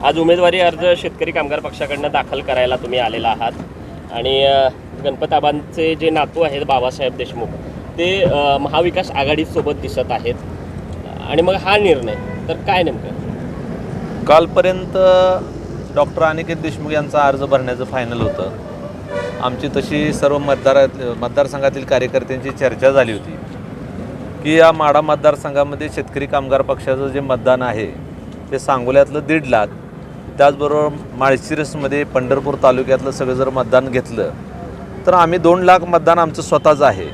आज उमेदवारी अर्ज शेतकरी कामगार पक्षाकडनं दाखल करायला तुम्ही आलेला आहात. आणि अ, गणपताबांचे जे नातू आहेत बाबासाहेब देशमुख ते महाविकास आघाडीसोबत दिसत आहेत. आणि मग हा निर्णय तर काय नेमकं? कालपर्यंत डॉक्टर अनिकेत देशमुख यांचा अर्ज भरण्याचं फायनल होतं. आमची तशी सर्व मतदार मतदारसंघातील कार्यकर्त्यांची चर्चा झाली होती. की या माडा मतदारसंघामध्ये शेतकरी कामगार पक्षाचं जे मतदान आहे ते सांगोल्यातलं दीड लाख त्याचबरोबर माळशिरसमध्ये पंढरपूर तालुक्यातलं सगळं जर मतदान घेतलं तर आम्ही दोन लाख मतदान आमचं स्वतःचं आहे.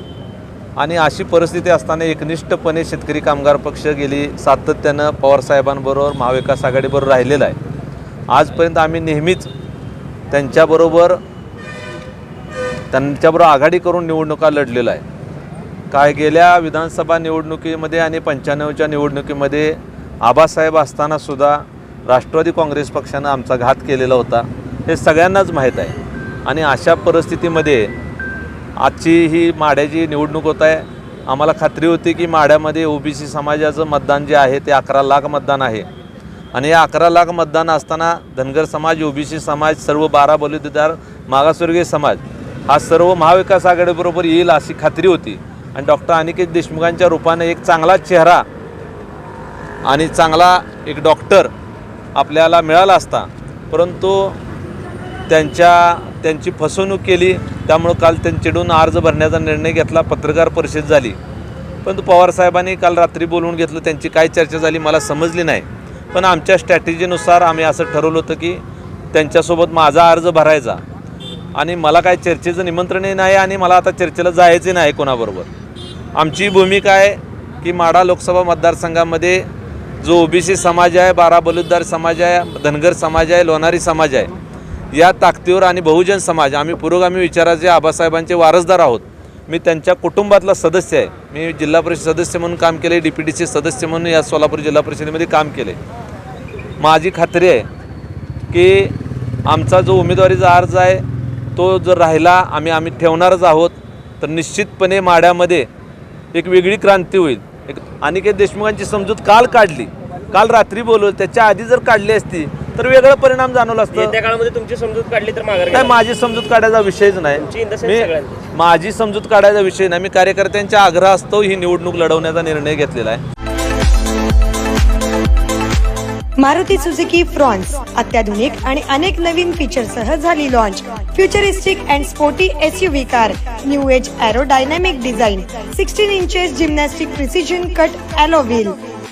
आणि अशी परिस्थिती असताना एकनिष्ठपणे शेतकरी कामगार पक्ष गेली सातत्यानं पवारसाहेबांबरोबर महाविकास आघाडीबरोबर राहिलेला आहे. आजपर्यंत आम्ही नेहमीच त्यांच्याबरोबर त्यांच्याबरोबर आघाडी करून निवडणुका लढलेला आहे. काय गेल्या विधानसभा निवडणुकीमध्ये आणि पंच्याण्णवच्या निवडणुकीमध्ये आबासाहेब असतानासुद्धा राष्ट्रवादी काँग्रेस पक्षानं आमचा घात केलेला होता हे सगळ्यांनाच माहीत आहे. आणि अशा परिस्थितीमध्ये आजची ही माड्याची निवडणूक होत आहे. आम्हाला खात्री होती की माड्यामध्ये ओबीसी समाजाचं मतदान जे आहे ते अकरा लाख मतदान आहे. आणि या अकरा लाख मतदान असताना धनगर समाज ओबीसी समाज सर्व बारा बलुतेदार मागासवर्गीय समाज हा सर्व महाविकास आघाडीबरोबर येईल अशी खात्री होती. आणि डॉक्टर अनिकेत देशमुखांच्या रूपाने एक चांगला चेहरा आणि चांगला एक डॉक्टर आपल्याला मिळाला असता. परंतु त्यांच्या त्यांची फसवणूक केली. त्यामुळं काल त्यांच्याकडून अर्ज भरण्याचा निर्णय घेतला. पत्रकार परिषद झाली. परंतु पवारसाहेबांनी काल रात्री बोलवून घेतलं. त्यांची काय चर्चा झाली मला समजली नाही. पण आमच्या स्ट्रॅटेजीनुसार आम्ही असं ठरवलं होतं की त्यांच्यासोबत माझा अर्ज भरायचा. आणि मला काय चर्चेचं निमंत्रणही नाही आणि मला आता चर्चेला जायचं नाही कोणाबरोबर. आमची भूमिका आहे की माडा लोकसभा मतदारसंघामध्ये जो ओबीसी समाज आहे बारा बलुद्दार समाज आहे धनगर समाज आहे लोणारी समाज आहे या ताकदीवर आणि बहुजन समाज आम्ही पुरोगामी विचाराचे आबासाहेबांचे वारसदार आहोत. मी त्यांच्या कुटुंबातला सदस्य आहे. मी जिल्हा परिषद सदस्य म्हणून काम केले डी पी टीचे सदस्य म्हणून या सोलापूर जिल्हा परिषदेमध्ये काम केले. माझी खात्री आहे की आमचा जो उमेदवारीचा अर्ज आहे तो जर राहिला आम्ही आम्ही ठेवणारच आहोत तर निश्चितपणे माड्यामध्ये एक वेगळी क्रांती होईल. एक अनिकेत देशमुखांची समजूत काल काढली. काल रात्री बोलवलं त्याच्या आधी जर काढली असती तर वेगळं परिणाम जाणवलं असतं. येत्या काळामध्ये तुमची समजूत काढली तर माघार काय घ्याल. माझी समजूत काढायचा विषयच तुमची नाही. in the sense मी. माझी समजूत काढायचा विषय नाही. मी कार्यकर्त्यांच्या आग्रहास्तव ही निवडणूक लढवण्याचा निर्णय घेतलेला आहे. मारुती सुझुकी फ्रॉन्स अत्याधुनिक आणि अनेक नवीन फीचरसह झाली launch futuristic and sporty SUV car new age aerodynamic design sixteen inches gymnastic precision cut alloy wheel